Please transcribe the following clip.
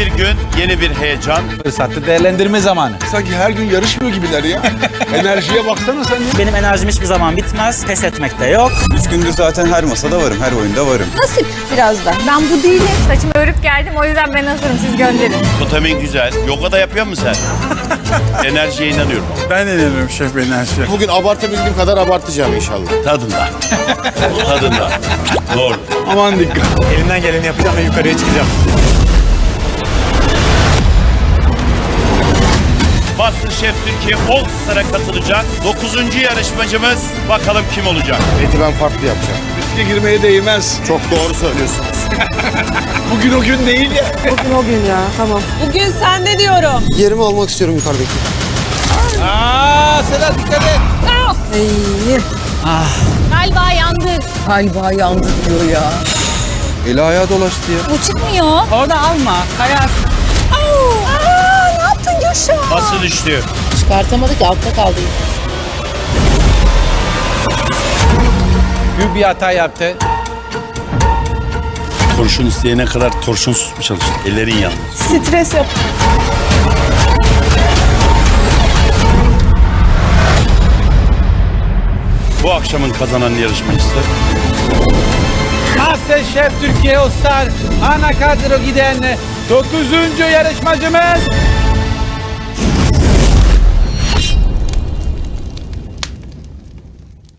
bir gün, yeni bir heyecan. Fırsatı değerlendirme zamanı. Sanki her gün yarışmıyor gibiler ya. Enerjiye baksana sen ya. Benim enerjim hiçbir zaman bitmez. Pes etmek de yok. Üç gündür zaten her masada varım, her oyunda varım. Nasip biraz da. Ben bu değilim. Saçımı örüp geldim o yüzden ben hazırım siz gönderin. Vitamin güzel. Yoga da yapıyor musun sen? Enerjiye inanıyorum. Ben inanıyorum şef enerjiye. Bugün abartabildiğim kadar abartacağım inşallah. Tadında. Tadında. Doğru. Aman dikkat. Elimden geleni yapacağım ve yukarıya çıkacağım. Masterchef Türkiye All Star'a katılacak. Dokuzuncu yarışmacımız bakalım kim olacak? Eti ben farklı yapacağım. Riske girmeye değmez. Çok doğru söylüyorsunuz. Bugün o gün değil ya. Bugün sende diyorum. Yerimi almak istiyorum yukarıdaki. Aa Sedat dikkat et. Galiba yandık. Galiba yandı diyor ya. Eli ayağa dolaştı ya. Bu çıkmıyor. Orada alma. Kayar. Gülşah? Nasıl düştü? Çıkartamadık altta kaldı. Büyük bir hata yaptı. Kurşun isteyene kadar torşunsuz mu çalıştın? Ellerin yandı. Stres yap. Bu akşamın kazanan yarışmacısı Masterchef Türkiye All Star ana kadro giden 9. yarışmacımız